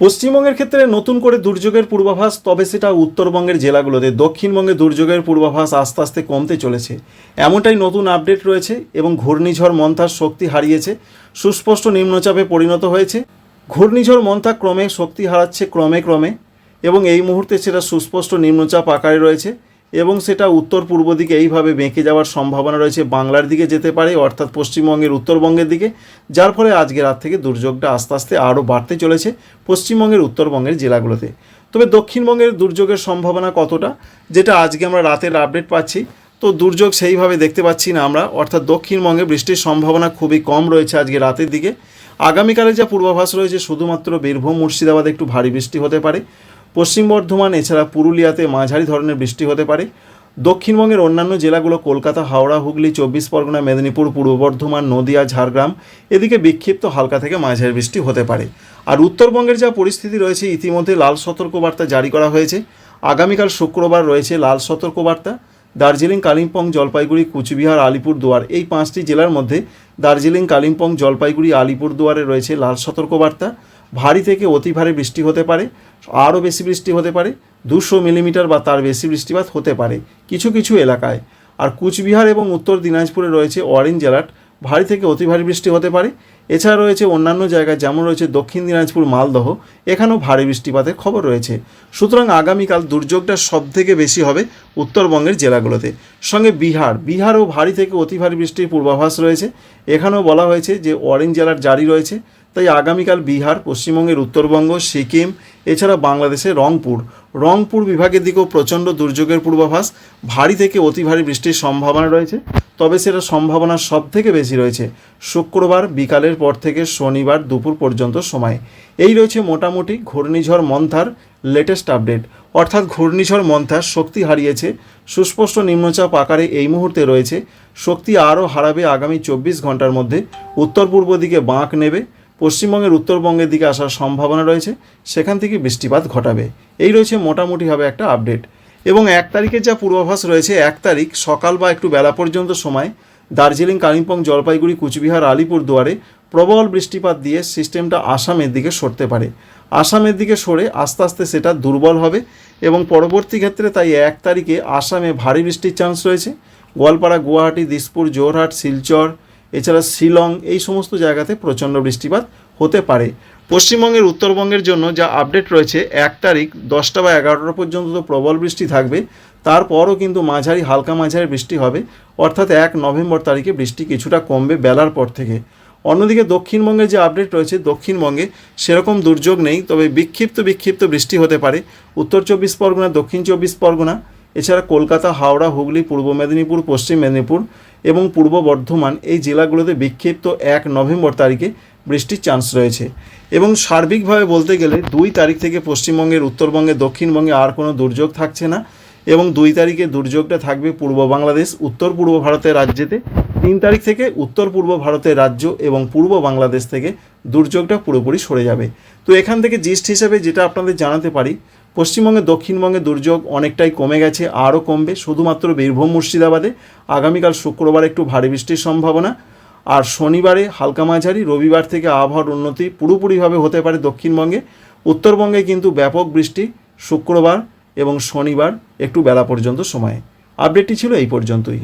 পশ্চিমবঙ্গের ক্ষেত্রে নতুন করে দুর্যোগের পূর্বাভাস, তবে সেটা উত্তরবঙ্গের জেলাগুলোতে। দক্ষিণবঙ্গে দুর্যোগের পূর্বাভাস আস্তে আস্তে কমতে চলেছে। এমনটাই নতুন আপডেট রয়েছে এবং ঘূর্ণিঝড় মন্থার শক্তি হারিয়েছে, সুস্পষ্ট নিম্নচাপে পরিণত হয়েছে। ঘূর্ণিঝড় মন্থা ক্রমে শক্তি হারাচ্ছে ক্রমে ক্রমে এবং এই মুহূর্তে সেটা সুস্পষ্ট নিম্নচাপ আকারে রয়েছে। এবং সেটা উত্তর পূর্ব দিকে এইভাবে বেঁকে যাওয়ার সম্ভাবনা রয়েছে বাংলার দিকে যেতে পারে, অর্থাৎ পশ্চিমবঙ্গের উত্তরবঙ্গের দিকে, যার ফলে আজকে রাত থেকে দুর্যোগটা আস্তে আস্তে আরও বাড়তে চলেছে পশ্চিমবঙ্গের উত্তরবঙ্গের জেলাগুলোতে। তবে দক্ষিণবঙ্গের দুর্যোগের সম্ভাবনা কতটা, যেটা আজকে আমরা রাতের আপডেট পাচ্ছি, তো দুর্যোগ সেইভাবে দেখতে পাচ্ছি না আমরা, অর্থাৎ দক্ষিণবঙ্গে বৃষ্টির সম্ভাবনা খুবই কম রয়েছে আজকে রাতের দিকে। আগামীকালে যা পূর্বাভাস রয়েছে, শুধুমাত্র বীরভূম, মুর্শিদাবাদে একটু ভারী বৃষ্টি হতে পারে। পশ্চিম বর্ধমান, এছাড়া পুরুলিয়াতে মাঝারি ধরনের বৃষ্টি হতে পারে। দক্ষিণবঙ্গের অন্যান্য জেলাগুলো কলকাতা, হাওড়া, হুগলি, চব্বিশ পরগনা, মেদিনীপুর, পূর্ব বর্ধমান, নদিয়া, ঝাড়গ্রাম, এদিকে বিক্ষিপ্ত হালকা থেকে মাঝারি বৃষ্টি হতে পারে। আর উত্তরবঙ্গের যা পরিস্থিতি রয়েছে, ইতিমধ্যে লাল সতর্কবার্তা জারি করা হয়েছে। আগামীকাল শুক্রবার রয়েছে লাল সতর্কবার্তা। দার্জিলিং, কালিম্পং, জলপাইগুড়ি, কুচবিহার, আলিপুরদুয়ার, এই পাঁচটি জেলার মধ্যে দার্জিলিং, কালিম্পং, জলপাইগুড়ি, আলিপুরদুয়ারে রয়েছে লাল সতর্কবার্তা। ভারী থেকে অতি ভারী বৃষ্টি হতে পারে, আরও বেশি বৃষ্টি হতে পারে, দুশো মিলিমিটার বা তার বেশি বৃষ্টিপাত হতে পারে, কিছু কিছু এলাকায়। আর কুচবিহার এবং উত্তর দিনাজপুরে রয়েছে অরেঞ্জ অ্যালার্ট ভারী থেকে অতি ভারী বৃষ্টি হতে পারে। এছাড়া রয়েছে অন্যান্য জায়গায়, যেমন রয়েছে দক্ষিণ দিনাজপুর মালদহ, এখানেও ভারী বৃষ্টিপাতের খবর রয়েছে। সুতরাং আগামীকাল দুর্যোগটা সব থেকে বেশি হবে উত্তরবঙ্গের জেলাগুলোতে। সঙ্গে বিহার, বিহারও ভারী থেকে অতি ভারী বৃষ্টির পূর্বাভাস রয়েছে। এখানেও বলা হয়েছে যে অরেঞ্জ অ্যালার্ট জারি রয়েছে। তাই আগামীকাল বিহার, পশ্চিমবঙ্গের উত্তরবঙ্গ, সিকিম, এছাড়া বাংলাদেশের রংপুর। রংপুর বিভাগের দিকেও প্রচণ্ড দুর্যোগের পূর্বাভাস। ভারী থেকে অতি ভারী বৃষ্টির সম্ভাবনা রয়েছে। তবে সেটা সম্ভাবনা সব থেকে বেশি রয়েছে শুক্রবার বিকালের পর থেকে শনিবার দুপুর পর্যন্ত সময়। এই রয়েছে মোটামুটি ঘূর্ণিঝড় মন্থার লেটেস্ট আপডেট অর্থাৎ ঘূর্ণিঝড় মন্থার শক্তি হারিয়েছে। সুস্পষ্ট নিম্নচাপ আকারে এই মুহূর্তে রয়েছে। শক্তি আরও হারাবে আগামী চব্বিশ ঘণ্টার মধ্যে। উত্তর পূর্ব দিকে বাঁক নেবে। পশ্চিমবঙ্গের উত্তরবঙ্গের দিকে আসার সম্ভাবনা রয়েছে, সেখান থেকে বৃষ্টিপাত ঘটাবে। এই রয়েছে মোটামুটিভাবে একটা আপডেট। এবং এক তারিখের যা পূর্বাভাস রয়েছে, এক তারিখ সকাল বা একটু বেলা পর্যন্ত সময় দার্জিলিং, কালিম্পং, জলপাইগুড়ি, কুচবিহার আলিপুর দুয়ারে প্রবল বৃষ্টিপাত দিয়ে সিস্টেমটা আসামের দিকে সরতে পারে। আসামের দিকে সরে আস্তে আস্তে সেটা দুর্বল হবে এবং পরবর্তী ক্ষেত্রে তাই এক তারিখে আসামে ভারী বৃষ্টির চান্স রয়েছে। গোয়ালপাড়া, গুয়াহাটি, দিসপুর জোরহাট শিলচর এছাড়া শিলং, এই সমস্ত জায়গাতে প্রচণ্ড বৃষ্টিপাত হতে পারে। পশ্চিমবঙ্গের উত্তরবঙ্গের জন্য যা আপডেট রয়েছে, এক তারিখ দশটা বা এগারোটা পর্যন্ত তো প্রবল বৃষ্টি থাকবে। তারপরও কিন্তু মাঝারি, হালকা মাঝারি বৃষ্টি হবে। অর্থাৎ এক নভেম্বর তারিখে বৃষ্টি কিছুটা কমবে বেলার পর থেকে। অন্যদিকে দক্ষিণবঙ্গে যে আপডেট রয়েছে, দক্ষিণবঙ্গে সেরকম দুর্যোগ নেই, তবে বিক্ষিপ্ত বিক্ষিপ্ত বৃষ্টি হতে পারে। উত্তর চব্বিশ পরগনা, দক্ষিণ চব্বিশ পরগনা, এছাড়া কলকাতা, হাওড়া, হুগলি, পূর্ব মেদিনীপুর, পশ্চিম মেদিনীপুর এবং পূর্ব বর্ধমান এই জেলাগুলোতে বিক্ষিপ্ত এক নভেম্বর তারিখে বৃষ্টির চান্স রয়েছে। এবং সার্বিকভাবে বলতে গেলে দুই তারিখ থেকে পশ্চিমবঙ্গের উত্তরবঙ্গে দক্ষিণবঙ্গে আর কোনো দুর্যোগ থাকছে না এবং দুই তারিখে দুর্যোগটা থাকবে পূর্ব বাংলাদেশ, উত্তর পূর্ব ভারতের রাজ্যেতে। তিন তারিখ থেকে উত্তর পূর্ব ভারতের রাজ্য এবং পূর্ব বাংলাদেশ থেকে দুর্যোগটা পুরোপুরি সরে যাবে। তো এখান থেকে জিস্ট হিসেবে যেটা আপনাদের জানাতে পারি পশ্চিমবঙ্গে, দক্ষিণবঙ্গে দুর্যোগ অনেকটাই কমে গেছে, আরও কমবে। শুধুমাত্র বীরভূম, মুর্শিদাবাদে আগামীকাল শুক্রবার একটু ভারী বৃষ্টির সম্ভাবনা। আর শনিবারে হালকা মাঝারি, রবিবার থেকে আবহাওয়ার উন্নতি পুরোপুরিভাবে হতে পারে দক্ষিণবঙ্গে। উত্তরবঙ্গে কিন্তু ব্যাপক বৃষ্টি শুক্রবার এবং শনিবার একটু বেলা পর্যন্ত সময়ে। আপডেটটি ছিল এই পর্যন্তই।